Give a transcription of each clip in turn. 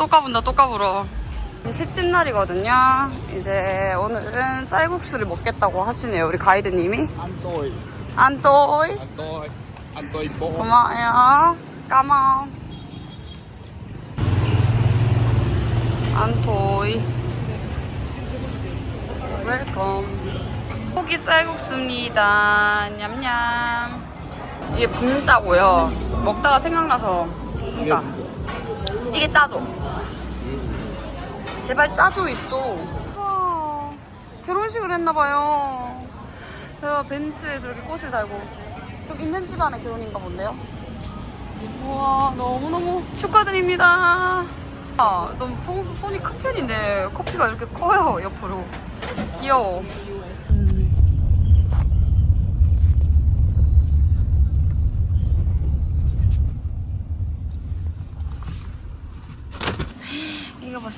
또 까분다 또 까불어 셋째 날이거든요. 이제 오늘은 쌀국수를 먹겠다고 하시네요 우리 가이드님이. 안또이. tôi, ăn tôi bộ. 고마워요. 까망 안토이. 웰컴. 고기 쌀국수입니다. 냠냠. 이게 분짜고요. 먹다가 생각나서. 분짜 이게 짜조 제발 짜조 있어. 와, 결혼식을 했나봐요. 제가 벤츠에 저렇게 꽃을 달고. 좀 있는 집안의 결혼인가 본데요? 우와 너무너무 축하드립니다. 아, 너무 손, 손이 큰 편인데 커피가 이렇게 커요 옆으로. 귀여워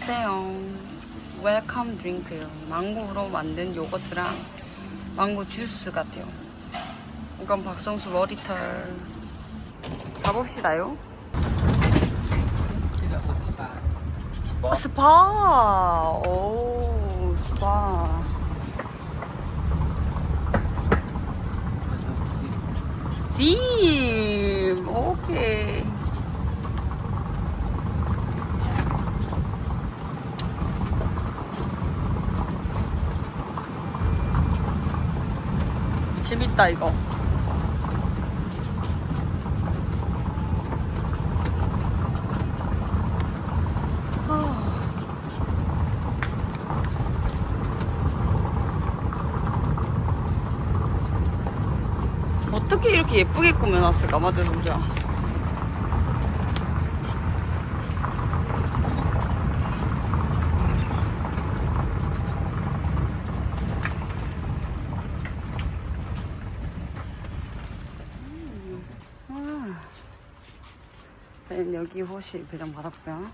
보세요. 웰컴 드링크요. 망고로 만든 요거트랑 망고 주스 같아요. 이건 박성수 머리털. 가봅시다요. 아, 스파. 오 스파. 짐 오케이 재밌다 이거 어떻게 이렇게 예쁘게 꾸며놨을까 맞아 아. 저희는 여기 호실 배정 받았고요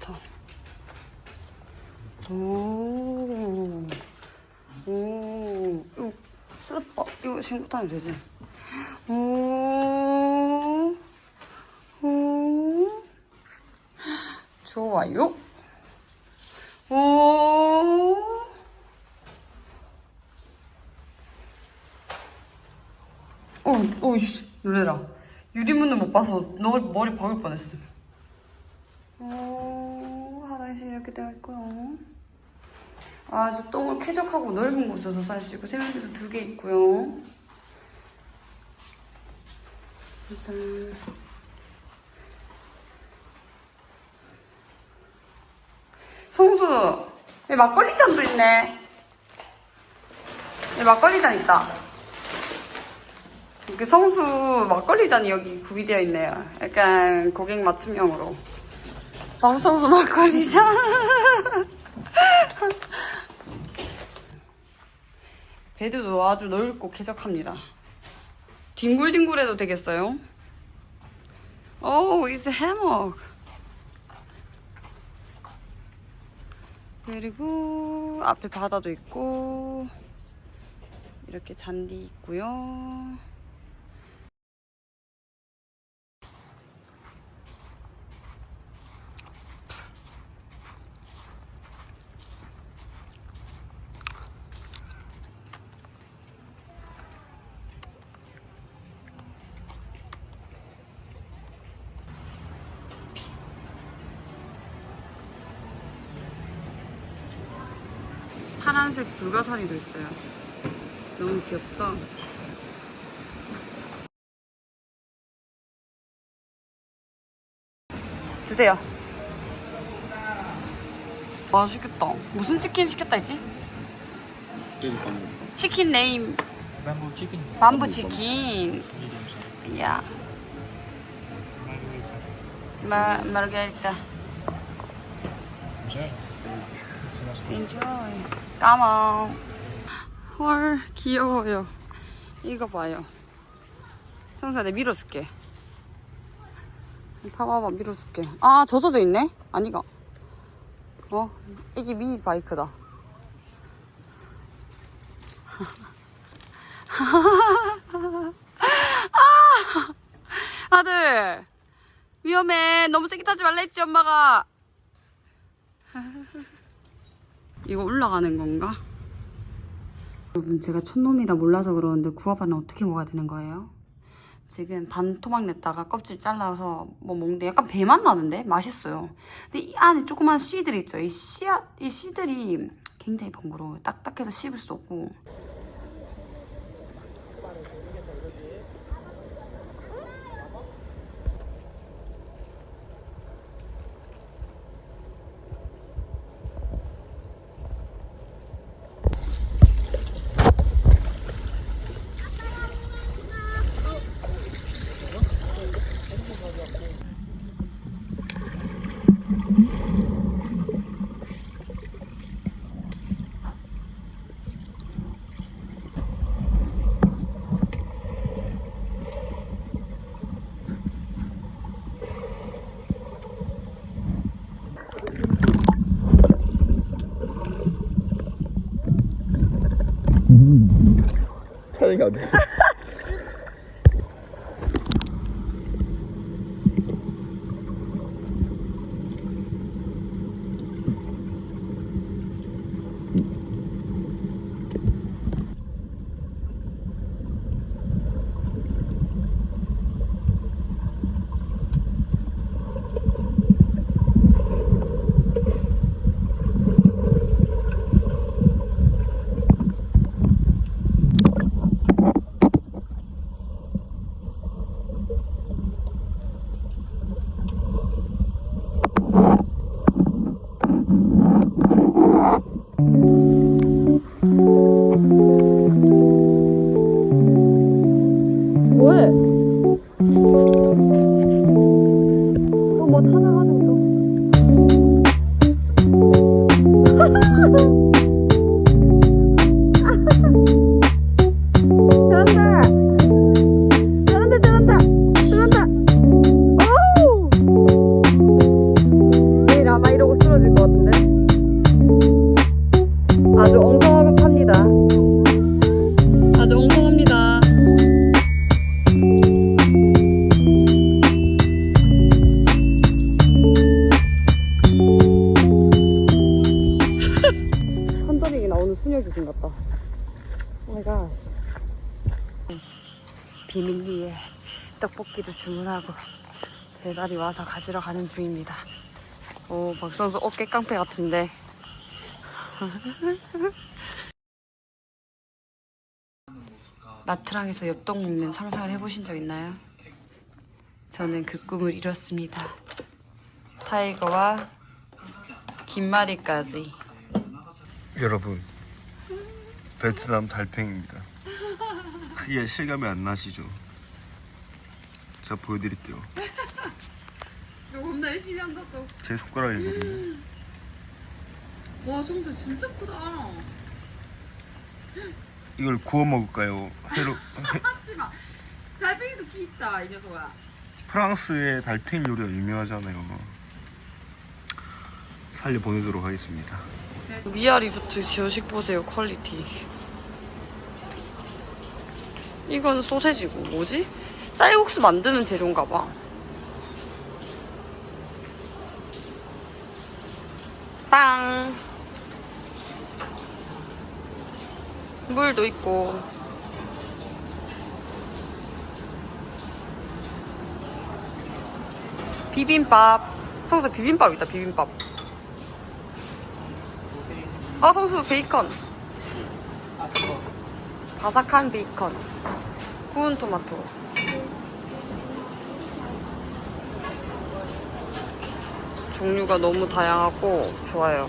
좋다. 오. 오. 이거 슬퍼. 이거 신고 타면 되지? 오. 오. 좋아요. 오. 오, 오이씨, 놀래라. 유리문을 못 봐서 너 머리 박을 뻔했어. 오, 화장실 이렇게 되어 있고요. 아주 똥을 쾌적하고 넓은 곳에서 살수 있고 세면대도 두 개 있고요. 그래서 성수, 막걸리 잔도 있네. 막걸리 잔 있다. 이렇게 성수 막걸리 잔이 여기 구비되어 있네요. 약간 고객 맞춤형으로. 방송수 막걸리죠? 베드도 아주 넓고 쾌적합니다. 뒹굴뒹굴해도 되겠어요? 오, a hammock. 그리고 앞에 바다도 있고 이렇게 잔디 있고요. 파란색 불가사리도 있어요. 너무 귀엽죠? 드세요. 맛있겠다. 무슨 치킨 시켰다 했지? 치킨 네임 Bamboo chicken. 밤부 치킨. 야, 마 마르게리타. Enjoy. 까망. 헐, 귀여워요. 이거 봐요. 성사, 내 밀어줄게. 봐봐봐, 밀어줄게. 아, 젖어져 있네? 아니가. 어, 이게 미니 바이크다. 아! 아들 위험해 너무 세게 타지 말라 했지 엄마가 이거 올라가는 건가? 여러분 제가 촌놈이라 몰라서 그러는데 구아바는 어떻게 먹어야 되는 거예요? 지금 반 토막 냈다가 껍질 잘라서 뭐 먹는데 약간 배맛 나는데 맛있어요. 근데 이 안에 조그만 씨들 있죠. 이 씨앗 이 씨들이 굉장히 번거로워요. 딱딱해서 씹을 수 없고. loud. 떡볶이도 주문하고 배달이 와서 가지러 가는 중입니다. 오, 박선수 어깨 깡패 같은데. 나트랑에서 엽떡 먹는 상상을 해보신 적 있나요? 저는 그 꿈을 이뤘습니다. 타이거와 김마리까지. 여러분 베트남 달팽입니다 크게 실감이 안 나시죠? 제가 보여드릴게요 겁나 열심히 한다 또. 제 손가락이거든요 와 송수 진짜 크다. 이걸 구워 먹을까요? 회로 하지마. 달팽이도 키 있다 이 녀석아. 프랑스의 달팽이 요리가 유명하잖아요 살려 보내도록 하겠습니다 미아 리조트 지어식 보세요 퀄리티. 이건 소세지고 뭐지? 쌀국수 만드는 재료인가 봐. 빵. 물도 있고. 비빔밥. 성수 비빔밥 있다 비빔밥. 아 성수 베이컨. 바삭한 베이컨. 구운 토마토. 종류가 너무 다양하고 좋아요.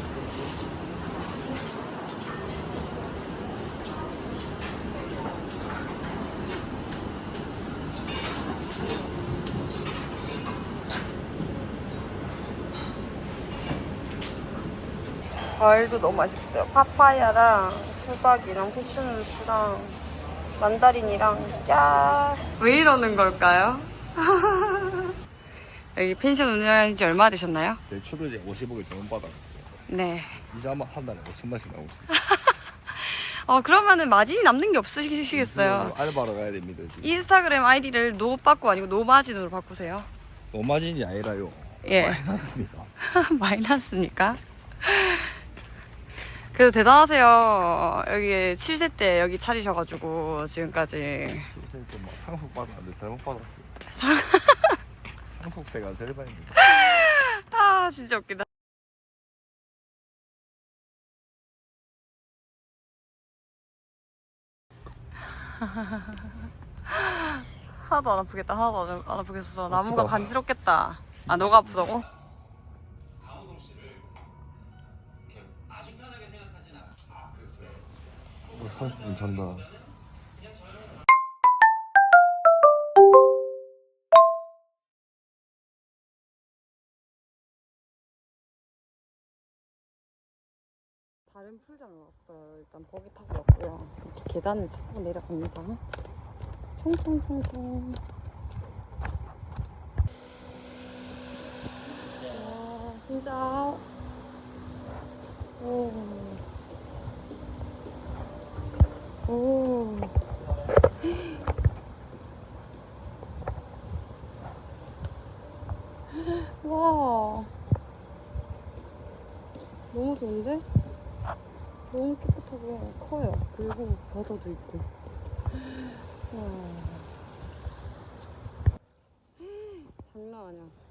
과일도 너무 맛있어요. 파파야랑 수박이랑 패션루츠랑 만다린이랑 야. 왜 이러는 걸까요? 여기 펜션 운영한 지 얼마 되셨나요? 제 출연제 50억을 전원 받아. 네. 이자 한 달에 5천만씩 나오고 있어요. 어 그러면은 마진이 남는 게 없으시겠어요. 알바로 가야 됩니다. 지금. 인스타그램 아이디를 노빠꾸 아니고 노마진으로 바꾸세요. 노마진이 아니라요. 예. 마이너스입니다. 마이너스입니까? 그래도 대단하세요. 여기 7세 때 여기 차리셔가지고 지금까지. 뭐 상속 받았는데 잘못 받았어요. 상속세가 절반입니다. 아 진짜 웃기다. 하나도 안 아프겠다. 하나도 안, 안 아프겠어. 나무가 아프다. 간지럽겠다. 아 너가 아프다고? 뭐 30분 잔다. 다른 풀장을 왔어요. 일단 버기 타고 왔고요. 이렇게 계단을 타고 내려갑니다. 총총총총. 와, 진짜. 오. 오. 와. 너무 좋은데? 너무 깨끗하고 커요. 그리고 바다도 있고. 와. 장난 아니야.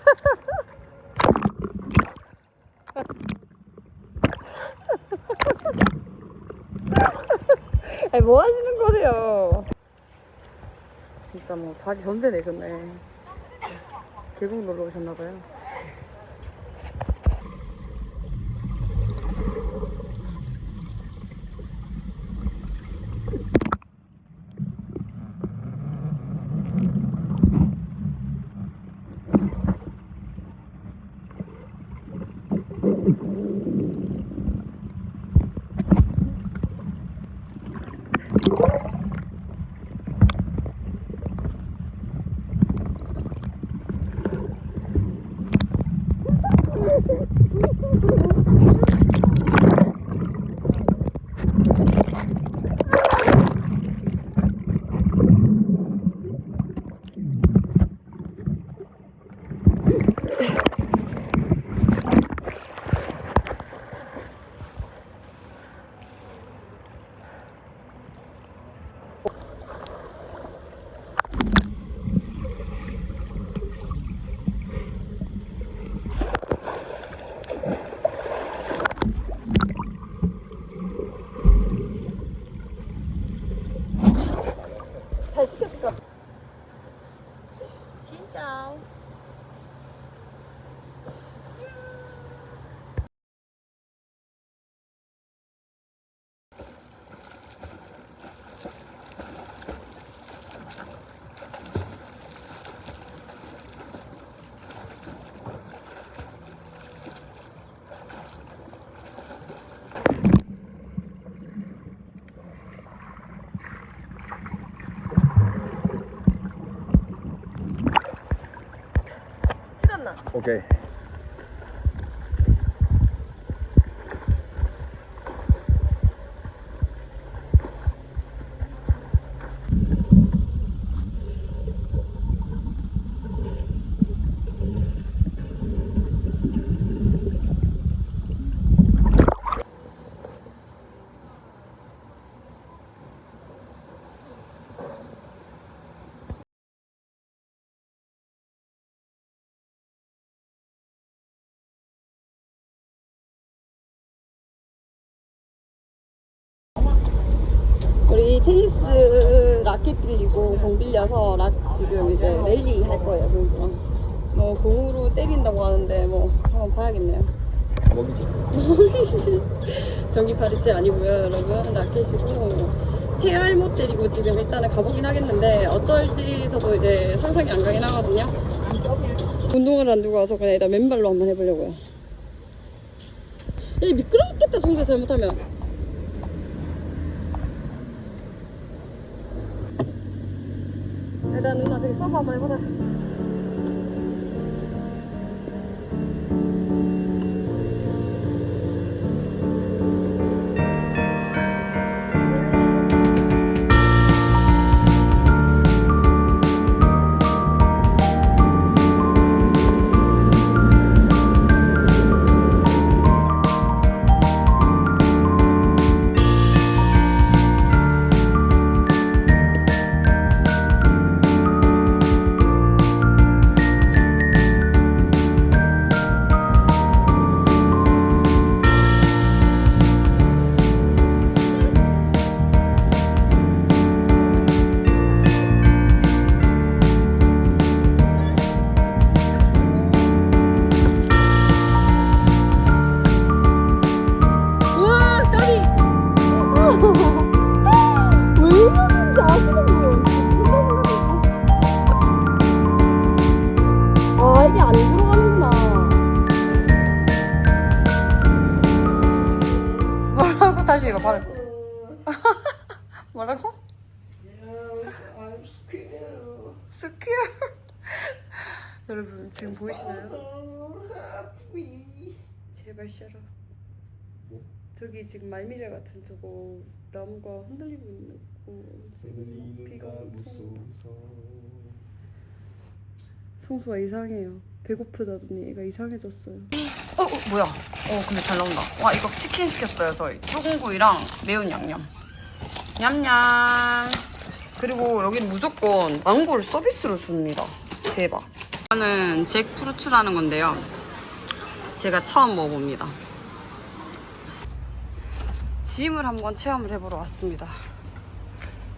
아니 뭐 하시는 거세요? 진짜 뭐 자기 전세 내셨네. 계곡 놀러 오셨나봐요. Woo-hoo-hoo! 찍 테니스 라켓 빌리고 공 빌려서 락 지금 이제 랠리 할 거예요 선수랑. 뭐 공으로 때린다고 하는데 뭐 한번 봐야겠네요. 먹이지. 전기 파리치 아니고요 여러분 라켓이고 태알 못 때리고 지금 일단은 가보긴 하겠는데 어떨지 저도 이제 상상이 안 가긴 하거든요. 운동을 안 두고 와서 그냥 일단 맨발로 한번 해보려고요. 이 미끄럽겠다 성대 잘못하면. 서브 한번 해보자. 제발 셔라 저기 지금 말미잘 같은 저거 나무가 흔들리고 있는 거. 지금 비가 엄청 성수가 이상해요. 배고프다더니 얘가 이상해졌어요. 어, 어 뭐야? 어 근데 잘 나온다. 와 이거 치킨 시켰어요 저희. 소금구이랑 매운 양념. 냠냠. 그리고 여기는 무조건 망고를 서비스로 줍니다. 대박. 이거는 잭프루츠라는 건데요 제가 처음 먹어봅니다 짐을 한번 체험을 해보러 왔습니다.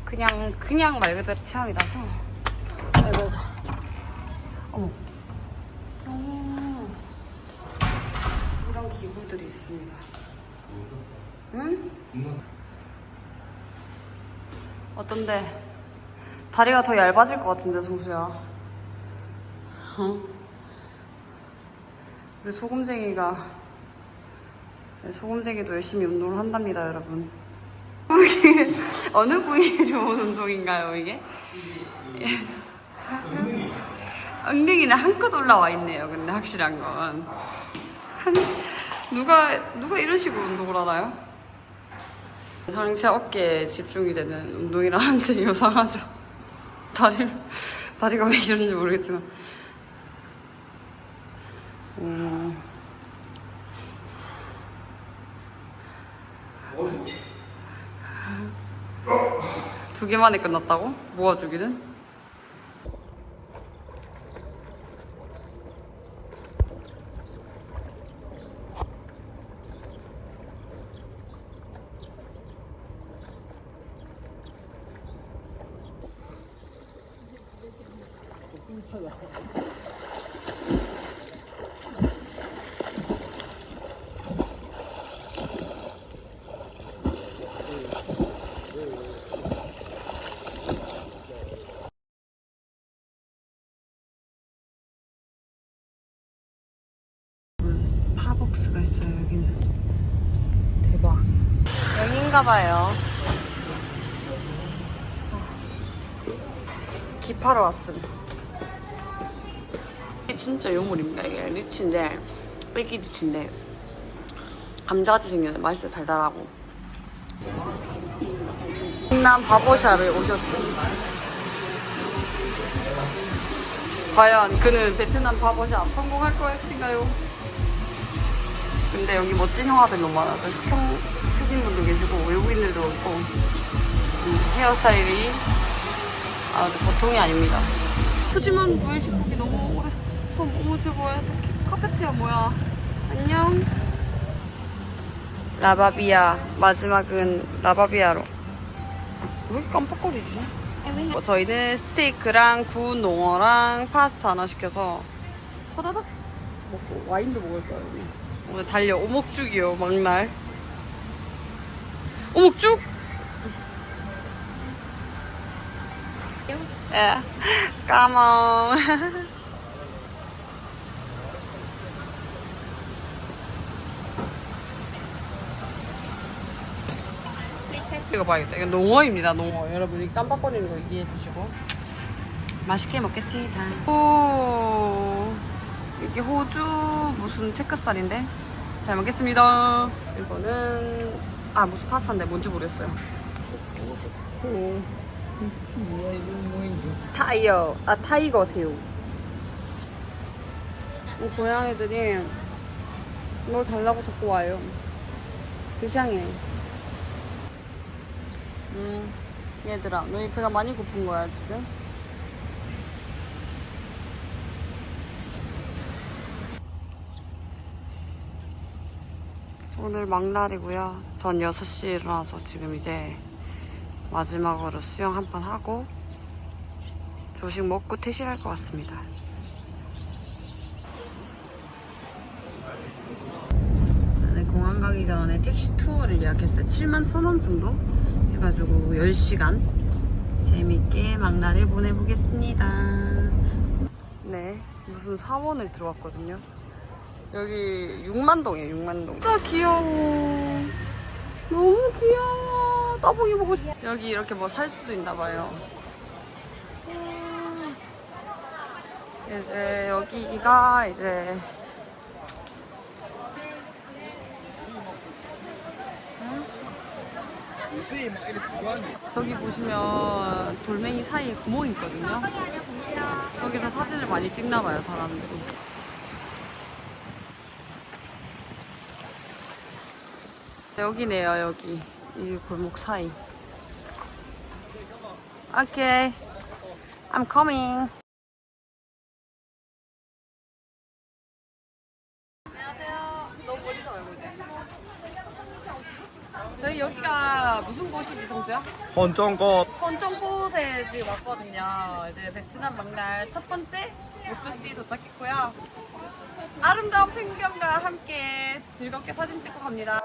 그냥 그냥 말 그대로 체험이라서. 아이고. 어머. 오. 이런 기구들이 있습니다. 응? 어떤데? 다리가 더 얇아질 것 같은데, 송수야. 어? 우리 소금쟁이가 네, 소금쟁이도 열심히 운동을 한답니다, 여러분. 어느 부위에 좋은 운동인가요, 이게? 엉덩이는 한껏 올라와 있네요, 근데 확실한 건. 한, 누가, 누가 이런 식으로 운동을 하나요? 상체 어깨에 집중이 되는 운동이라는 지 요상하죠. 다리, 다리가 왜 이런지 모르겠지만. 음. 두 개 만에 끝났다고? 모아주기는? 스타 벅스가 있어요 여기는. 대박. 여긴가 봐요. 기파로 왔음. 이게 진짜 요물입니다 이게. 리치인데 뺏기 리치인데. 감자같이 생겼는데 맛있어요 달달하고. 충남 바보샵에 오셨습니다 과연 그는 베트남 바보샵 성공할 것인가요? 근데 여기 멋진 형아들 너무 많아서 형, 흑인분도 계시고 외국인들도 있고 음, 헤어스타일이 아, 보통이 아닙니다. 푸짐한 무일식국이 너무 오래. 쟤 뭐야? 저 카페트야 뭐야? 안녕. 라바비아 마지막은 라바비아로. 왜 이렇게 깜빡거리지? 뭐 저희는 스테이크랑 구운 농어랑 파스타 하나 시켜서 호다닥 먹고 와인도 먹을 거예요. 오늘 달려 오목죽이요 막날. 오목죽? 예, 까멍. 이거 봐야겠다. 이거 농어입니다, 농어. 여러분이 깜빡거리는 거 이해해 주시고. 맛있게 먹겠습니다. 오, 이게 호주 무슨 체크살인데? 잘 먹겠습니다. 이거는, 아, 무슨 파스타인데 뭔지 모르겠어요. 오. 타이어, 아, 타이거 새우. 이 고양이들이 뭘 달라고 자꾸 와요. 불쌍해. 음, 얘들아, 너희 배가 많이 고픈 거야, 지금? 오늘 막날이고요. 전 6시에 일어나서 지금 이제 마지막으로 수영 한 판 하고 조식 먹고 퇴실할 것 같습니다. 공항 가기 전에 택시 투어를 예약했어요. 7만 1,000원 정도 해가지고 10시간 재밌게 막날을 보내보겠습니다. 네, 무슨 사원을 들어왔거든요. 여기 6만동이에요, 6만동. 진짜 귀여워. 너무 귀여워. 따봉이 보고 싶어. 여기 이렇게 뭐 살 수도 있나 봐요. 음. 이제 여기가 이제 저기 보시면 돌멩이 사이에 구멍이 있거든요. 저기서 사진을 많이 찍나 봐요, 사람들이. 여기네요, 여기. 이 골목 사이. 오케이. I'm coming. 안녕하세요. 너무 멀리서 알고 있네. 저희 여기가 무슨 곳이지, 성주야? 헌정꽃 헌정꽃에 지금 왔거든요. 이제 베트남 막날 첫 번째 목적지 도착했고요. 아름다운 풍경과 함께 즐겁게 사진 찍고 갑니다.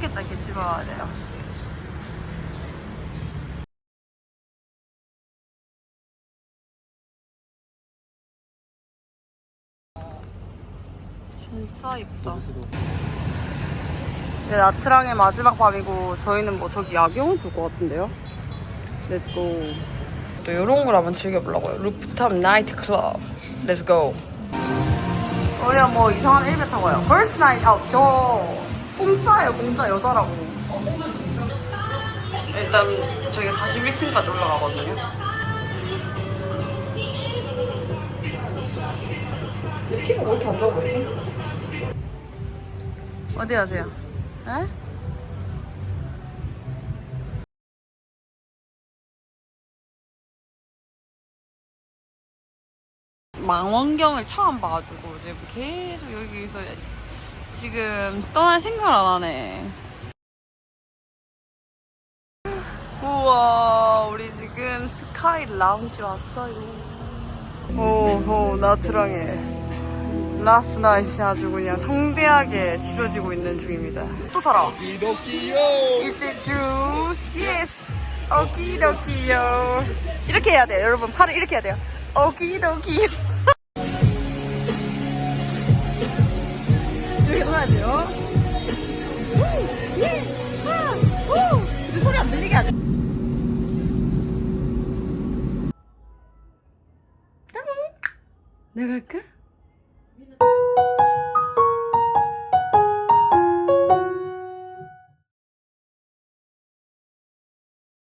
짧게 짧게 집어와야 돼요. 진짜 이쁘다. 네, 나트랑의 마지막 밤이고 저희는 뭐 저기 야경을 볼 것 같은데요. 렛츠고. 또 이런 걸 한번 즐겨보려고요. 루프탑 나이트 클럽. 렛츠고. 우리가 뭐 이상한 일배 타고 와요. First night 공짜예요, 공짜 여자라고. 일단 저희가 41층까지 올라가거든요. 내 피부가 왜 이렇게 안 좋아 보이지? 어디 가세요? 에? 망원경을 처음 봐가지고 지금 계속 여기서 지금 떠날 생각을 안 하네. 우와, 우리 지금 스카이 라운지 왔어요. 오호, 나트랑에. 라스 나이시 아주 그냥 성대하게 치러지고 있는 중입니다. 또 살아. 이도끼요 Is it true? Yes. 오키도키요. 이렇게 해야 돼요. 여러분 팔을 이렇게 해야 돼요. 오키도키요. 따봉. 나갈까?